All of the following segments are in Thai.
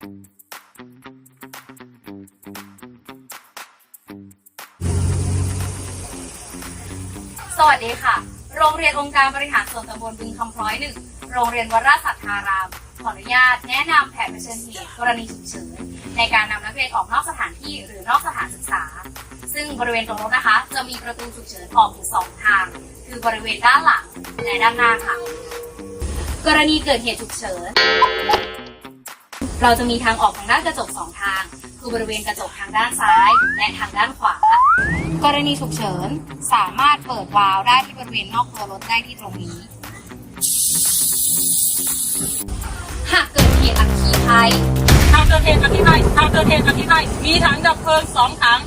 สวัสดีค่ะ โรงเรียนองค์การบริหารส่วนตำบลบึงคำพร้อยหนึ่ง โรงเรียนวราสัทธาราม ขออนุญาตแนะนำแผนเผชิญเหตุกรณีฉุกเฉินในการนำนักเรียนออกนอกสถานที่หรือนอกสถานศึกษา ซึ่งบริเวณตรงนู้นนะคะ จะมีประตูฉุกเฉินออกอยู่สองทาง คือบริเวณด้านหลังและด้านหน้าค่ะ กรณีเกิดเหตุฉุกเฉิน เราจะมีทางออกทางด้านกระจกสองทาง คือบริเวณกระจกทางด้านซ้าย และทางด้านขวา กรณีฉุกเฉินสามารถเปิดวาล์วได้ที่บริเวณนอกตัวรถได้ที่ตรงนี้ หากเกิดเหตุอัคคีภัยทางเกิดเหตุอธิบายทางเกิดเหตุอธิบายมีถังดับเพลิงสองถัง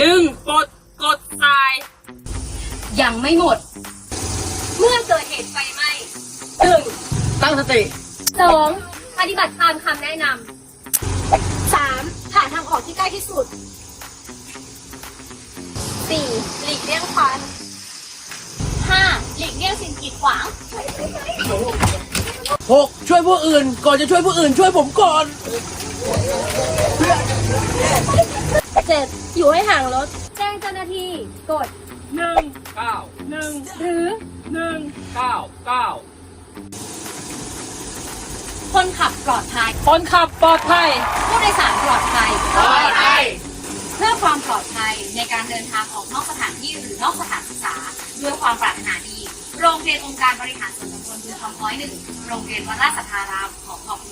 ดึงปลดกดทราย ยังไม่หมด เมื่อเกิดเหตุ งสติสองปฏิบัติตามคำแนะนำสามหาทางออกที่ใกล้ที่สุดสี่หลีกเลี่ยงควันห้าหลีกเลี่ยงสิ่งกีดขวางหกช่วยผู้อื่น ก่อนจะช่วยผู้อื่น ช่วยผมก่อนเจ็ดอยู่ให้ห่างรถ แจ้งเจ้าหน้าที่กดหนึ่งเก้าหนึ่งหรือหนึ่งเก้าเก้า คนขับปลอดภัย คนขับปลอดภัย ผู้โดยสารปลอดภัย ปลอดภัย เพื่อความปลอดภัยในการเดินทางออกนอกสถานที่หรือนอกสถานศึกษาด้วยความปรารถนาดี โรงเรียนองค์การบริหารส่วนตำบลบึงคำพ้อยหนึ่ง โรงเรียนวัดราชสัทธารามขอขอบคุณค่ะ